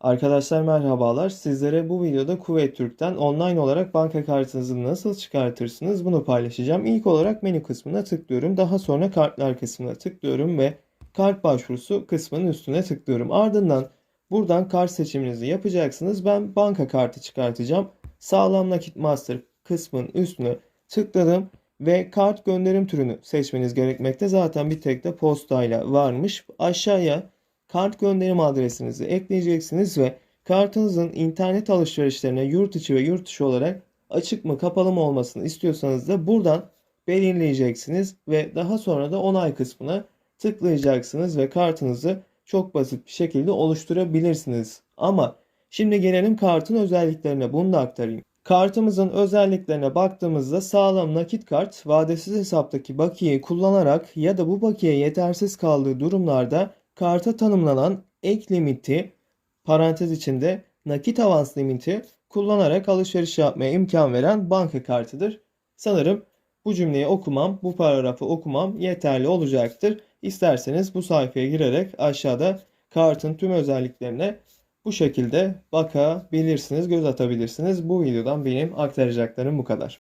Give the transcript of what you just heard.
Arkadaşlar merhabalar. Sizlere bu videoda Kuveyt Türk'ten online olarak banka kartınızı nasıl çıkartırsınız bunu paylaşacağım. İlk olarak menü kısmına tıklıyorum. Daha sonra kartlar kısmına tıklıyorum ve kart başvurusu kısmının üstüne tıklıyorum. Ardından buradan kart seçiminizi yapacaksınız. Ben banka kartı çıkartacağım. Sağlam nakit master kısmının üstüne tıkladım ve kart gönderim türünü seçmeniz gerekmekte. Zaten bir tek de postayla varmış. Aşağıya kart gönderim adresinizi ekleyeceksiniz ve kartınızın internet alışverişlerine yurt içi ve yurt dışı olarak açık mı kapalı mı olmasını istiyorsanız da buradan belirleyeceksiniz ve daha sonra da onay kısmına tıklayacaksınız ve kartınızı çok basit bir şekilde oluşturabilirsiniz. Ama şimdi gelelim kartın özelliklerine. Bunu da aktarayım. Kartımızın özelliklerine baktığımızda sağlam nakit kart vadesiz hesaptaki bakiyeyi kullanarak ya da bu bakiye yetersiz kaldığı durumlarda karta tanımlanan ek limiti parantez içinde nakit avans limiti kullanarak alışveriş yapmaya imkan veren banka kartıdır. Sanırım bu cümleyi okumam, bu paragrafı okumam yeterli olacaktır. İsterseniz bu sayfaya girerek aşağıda kartın tüm özelliklerine bu şekilde bakabilirsiniz, göz atabilirsiniz. Bu videodan benim aktaracaklarım bu kadar.